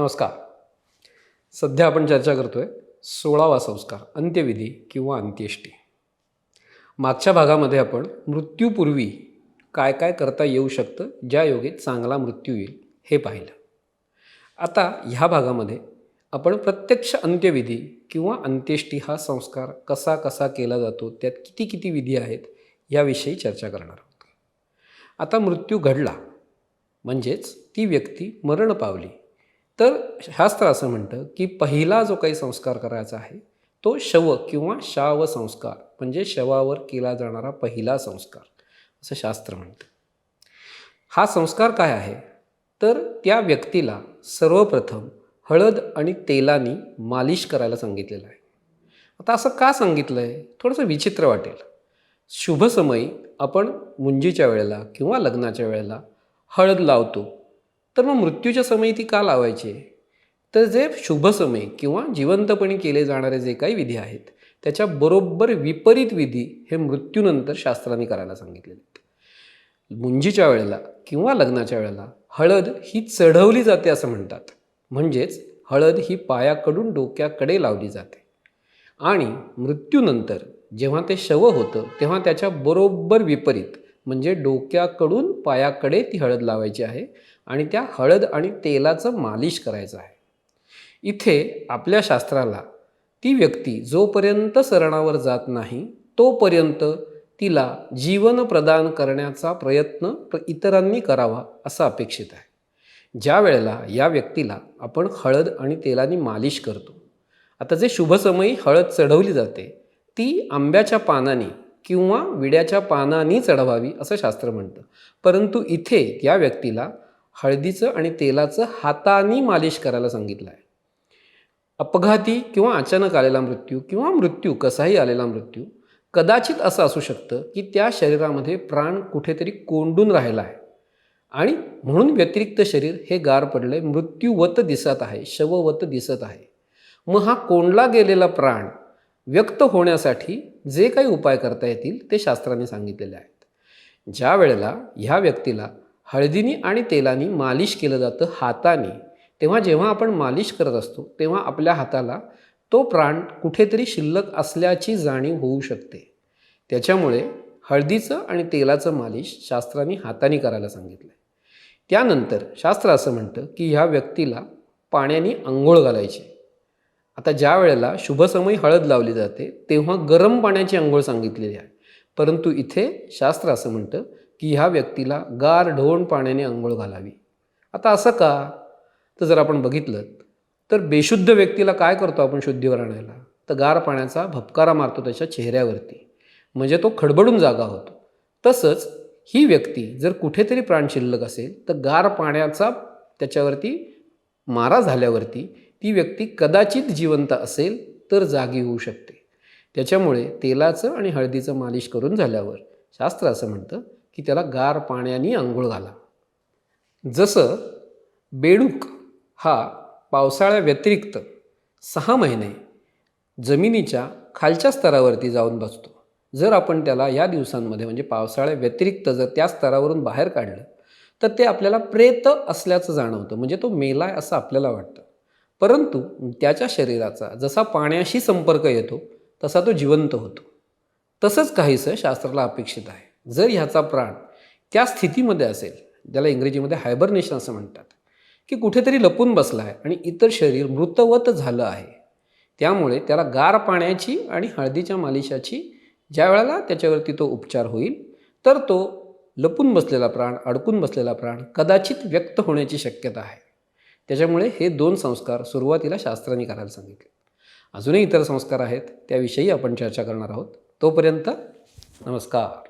नमस्कार. सध्या आपण चर्चा करतोय सोळावा संस्कार अंत्यविधी किंवा अंत्येष्टी. मागच्या भागामध्ये आपण मृत्यूपूर्वी काय काय करता येऊ शकतं ज्या योगे चांगला मृत्यू येईल हे पाहिलं. आता ह्या भागामध्ये आपण प्रत्यक्ष अंत्यविधी किंवा अंत्येष्टी हा संस्कार कसा कसा केला जातो त्यात किती किती विधी आहेत याविषयी चर्चा करणार आहोत. आता मृत्यू घडला म्हणजेच ती व्यक्ती मरण पावली. तर शास्त्र असं म्हणतं की पहिला जो काही संस्कार करायचा आहे तो शव किंवा शाव संस्कार म्हणजे शवावर केला जाणारा पहिला संस्कार असं शास्त्र म्हणतं. हा संस्कार काय आहे? तर त्या व्यक्तीला सर्वप्रथम हळद आणि तेलानी मालिश करायला सांगितलेलं आहे. आता असं का सांगितलं आहे थोडंसं विचित्र वाटेल. शुभ समयी आपण मुंजीच्या वेळेला किंवा लग्नाच्या वेळेला हळद लावतो तर मग मृत्यूच्या समयी ती का लावायची? तर जे शुभ समय किंवा जिवंतपणी केले जाणारे जे काही विधी आहेत त्याच्या बरोबर विपरीत विधी हे मृत्यूनंतर शास्त्रांनी करायला सांगितलेले आहेत. मुंजीच्या वेळेला किंवा लग्नाच्या वेळेला हळद ही चढवली जाते असं म्हणतात. म्हणजेच हळद ही पायाकडून डोक्याकडे लावली जाते. आणि मृत्यूनंतर जेव्हा ते शव होतं तेव्हा त्याच्या बरोबर विपरीत म्हणजे डोक्याकडून पायाकडे ती हळद लावायची आहे. आणि त्या हळद आणि तेलाचं मालिश करायचं आहे. इथे आपल्या शास्त्राला ती व्यक्ती जोपर्यंत सरणावर जात नाही तोपर्यंत तिला जीवन प्रदान करण्याचा प्रयत्न इतरांनी करावा असं अपेक्षित आहे. ज्या वेळेला या व्यक्तीला आपण हळद आणि तेलाने मालिश करतो आता जे शुभसमयी हळद चढवली जाते ती आंब्याच्या पानाने किंवा विड्याच्या पानाने चढवावी असं शास्त्र म्हणतं. परंतु इथे या व्यक्तीला हळदीचं आणि तेलाचं हाताने मालिश करायला सांगितलं आहे अपघाती किंवा अचानक आलेला मृत्यू किंवा मृत्यू कसाही आलेला मृत्यू कदाचित असं असू शकतं की त्या शरीरामध्ये प्राण कुठेतरी कोंडून राहिला आहे. आणि म्हणून व्यतिरिक्त शरीर हे गार पडलंय मृत्यूवत दिसत आहे शववत दिसत आहे. मग हा कोंडला गेलेला प्राण व्यक्त होण्यासाठी जे काही उपाय करता येतील ते शास्त्राने सांगितलेले आहेत. ज्या वेळेला ह्या व्यक्तीला हळदीने आणि तेलानी मालिश केलं जातं हाताने. तेव्हा जेव्हा आपण मालिश करत असतो तेव्हा आपल्या हाताला तो प्राण कुठेतरी शिल्लक असल्याची जाणीव होऊ शकते. त्याच्यामुळे हळदीचं आणि तेलाचं मालिश शास्त्राने हाताने करायला सांगितलं आहे त्यानंतर शास्त्र असं म्हणतं की ह्या व्यक्तीला पाण्याने आंघोळ घालायची. आता ज्या वेळेला शुभसमयी हळद लावली जाते तेव्हा गरम पाण्याची आंघोळ सांगितलेली आहे. परंतु इथे शास्त्र असं म्हणतं की ह्या व्यक्तीला गार ढवण पाण्याने आंघोळ घालावी. आता असं का? तर जर आपण बघितलं तर बेशुद्ध व्यक्तीला काय करतो आपण शुद्धीवर आणायला? तर गार पाण्याचा भपकारा मारतो त्याच्या चेहऱ्यावरती. म्हणजे तो खडबडून जागा होतो. तसंच ही व्यक्ती जर कुठेतरी प्राण शिल्लक असेल तर गार पाण्याचा त्याच्यावरती मारा झाल्यावरती ती व्यक्ती कदाचित जिवंत असेल तर जागी होऊ शकते. त्याच्यामुळे तेलाचं आणि हळदीचं मालिश करून झाल्यावर शास्त्र असं म्हणतं की त्याला गार पाण्याने आंघोळ घाला. जसं बेडूक हा पावसाळ्याव्यतिरिक्त सहा महिने जमिनीच्या खालच्या स्तरावरती जाऊन बसतो. जर आपण त्याला या दिवसांमध्ये म्हणजे पावसाळ्याव्यतिरिक्त जर त्या स्तरावरून बाहेर काढलं तर ते आपल्याला प्रेत असल्याचं जाणवतं म्हणजे तो मेलाय असं आपल्याला वाटतं. परंतु त्याच्या शरीराचा जसा पाण्याशी संपर्क येतो तसा तो जिवंत होतो. तसंच काहीसं शास्त्राला अपेक्षित आहे. जर ह्याचा प्राण त्या स्थितीमध्ये असेल ज्याला इंग्रजीमध्ये हायबरनेशन असं म्हणतात की कुठेतरी लपून बसला आहे आणि इतर शरीर मृतवत झालं आहे त्यामुळे त्याला गार पाण्याची आणि हळदीच्या मालिशाची ज्या वेळेला त्याच्यावरती तो उपचार होईल तर तो लपून बसलेला प्राण अडकून बसलेला प्राण कदाचित व्यक्त होण्याची शक्यता आहे. त्याच्यामुळे हे दोन संस्कार सुरुवातीला शास्त्रांनी करायला सांगितले. अजूनही इतर संस्कार आहेत त्याविषयी आपण चर्चा करणार आहोत. तोपर्यंत नमस्कार.